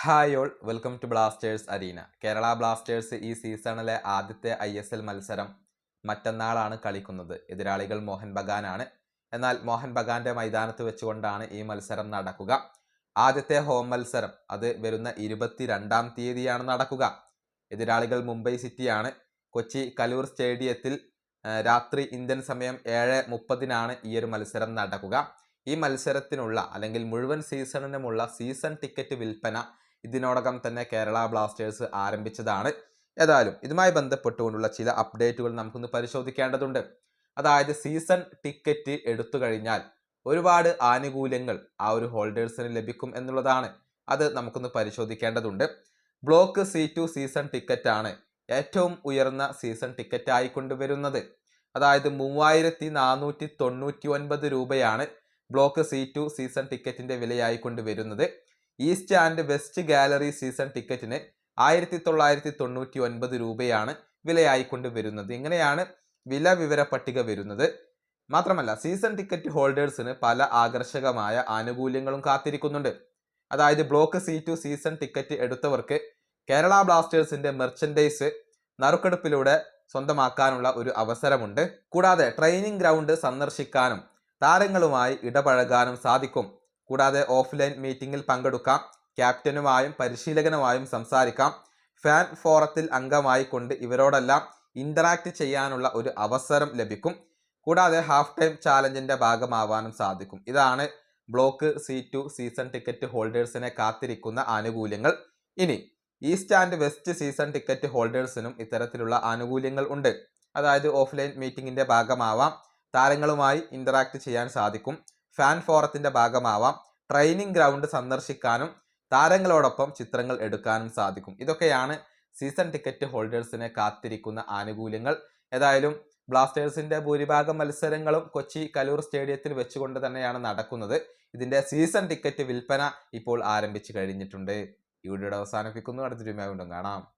Hi all welcome to Blasters arena. Kerala Blasters ഈ സീസണിലെ ആദ്യത്തെ ഐ എസ് എൽ മത്സരം മറ്റന്നാളാണ് കളിക്കുന്നത്. എതിരാളികൾ മോഹൻ ബഗാനാണ്. എന്നാൽ മോഹൻ ബഗാന്റെ മൈതാനത്ത് വെച്ചുകൊണ്ടാണ് ഈ മത്സരം നടക്കുക. ആദ്യത്തെ ഹോം മത്സരം അത് വരുന്ന ഇരുപത്തിരണ്ടാം തീയതിയാണ് നടക്കുക. എതിരാളികൾ മുംബൈ സിറ്റിയാണ്. കൊച്ചി കലൂർ സ്റ്റേഡിയത്തിൽ രാത്രി ഇന്ത്യൻ സമയം ഏഴ് മുപ്പതിനാണ് ഈ ഒരു മത്സരം നടക്കുക. ഈ മത്സരത്തിനുള്ള അല്ലെങ്കിൽ മുഴുവൻ സീസണിനുമുള്ള സീസൺ ടിക്കറ്റ് വിൽപ്പന ഇതിനോടകം തന്നെ കേരള ബ്ലാസ്റ്റേഴ്സ് ആരംഭിച്ചതാണ്. ഏതായാലും ഇതുമായി ബന്ധപ്പെട്ടുകൊണ്ടുള്ള ചില അപ്ഡേറ്റുകൾ നമുക്കൊന്ന് പരിശോധിക്കേണ്ടതുണ്ട്. അതായത് സീസൺ ടിക്കറ്റ് എടുത്തു കഴിഞ്ഞാൽ ഒരുപാട് ആനുകൂല്യങ്ങൾ ആ ഒരു ഹോൾഡേഴ്സിന് ലഭിക്കും എന്നുള്ളതാണ്. അത് നമുക്കൊന്ന് പരിശോധിക്കേണ്ടതുണ്ട്. Block C two season ticket ആണ് ഏറ്റവും ഉയർന്ന സീസൺ ടിക്കറ്റ് ആയി കൊണ്ടുവരുന്നത്. അതായത് മൂവായിരത്തി നാനൂറ്റി തൊണ്ണൂറ്റി ഒൻപത് രൂപയാണ് ബ്ലോക്ക് സി ടു സീസൺ ടിക്കറ്റിന്റെ വിലയായി കൊണ്ടുവരുന്നത്. East and west gallery season ടിക്കറ്റിന് ആയിരത്തി തൊള്ളായിരത്തി തൊണ്ണൂറ്റി ഒൻപത് രൂപയാണ് വിലയായിക്കൊണ്ട് വരുന്നത്. ഇങ്ങനെയാണ് വില വിവര പട്ടിക വരുന്നത്. മാത്രമല്ല സീസൺ ടിക്കറ്റ് ഹോൾഡേഴ്സിന് പല ആകർഷകമായ ആനുകൂല്യങ്ങളും കാത്തിരിക്കുന്നുണ്ട്. അതായത് block C two season ticket എടുത്തവർക്ക് Kerala ബ്ലാസ്റ്റേഴ്സിന്റെ മെർച്ചൻഡൈസ് നറുക്കെടുപ്പിലൂടെ സ്വന്തമാക്കാനുള്ള ഒരു അവസരമുണ്ട്. കൂടാതെ ട്രെയിനിങ് ഗ്രൗണ്ട് സന്ദർശിക്കാനും താരങ്ങളുമായി ഇടപഴകാനും സാധിക്കും. കൂടാതെ ഓഫ്ലൈൻ മീറ്റിംഗിൽ പങ്കെടുക്കാം. ക്യാപ്റ്റനുമായും പരിശീലകനുമായും സംസാരിക്കാം. ഫാൻ ഫോറത്തിൽ അംഗമായി കൊണ്ട് ഇവരോടെല്ലാം ഇന്ററാക്ട് ചെയ്യാനുള്ള ഒരു അവസരം ലഭിക്കും. കൂടാതെ ഹാഫ് ടൈം ചാലഞ്ചിന്റെ ഭാഗമാവാനും സാധിക്കും. ഇതാണ് block C two season ticket ഹോൾഡേഴ്സിനെ കാത്തിരിക്കുന്ന ആനുകൂല്യങ്ങൾ. ഇനി east and west season ticket ഹോൾഡേഴ്സിനും ഇത്തരത്തിലുള്ള ആനുകൂല്യങ്ങൾ ഉണ്ട്. അതായത് ഓഫ്ലൈൻ മീറ്റിംഗിന്റെ ഭാഗമാവാം. താരങ്ങളുമായി ഇന്ററാക്ട് ചെയ്യാൻ സാധിക്കും. ഫാൻ ഫോറത്തിന്റെ ഭാഗമാവാം. ട്രെയിനിങ് ഗ്രൗണ്ട് സന്ദർശിക്കാനും താരങ്ങളോടൊപ്പം ചിത്രങ്ങൾ എടുക്കാനും സാധിക്കും. ഇതൊക്കെയാണ് സീസൺ ടിക്കറ്റ് ഹോൾഡേഴ്സിനെ കാത്തിരിക്കുന്ന ആനുകൂല്യങ്ങൾ. ഏതായാലും ബ്ലാസ്റ്റേഴ്സിന്റെ ഭൂരിഭാഗം മത്സരങ്ങളും കൊച്ചി കലൂർ സ്റ്റേഡിയത്തിൽ വെച്ചുകൊണ്ട് തന്നെയാണ് നടക്കുന്നത്. ഇതിന്റെ സീസൺ ടിക്കറ്റ് വിൽപ്പന ഇപ്പോൾ ആരംഭിച്ചു കഴിഞ്ഞിട്ടുണ്ട്. ഈ വീഡിയോയുടെ അവസാനിപ്പിക്കുന്നു. അടുത്തൊരു കാണാം.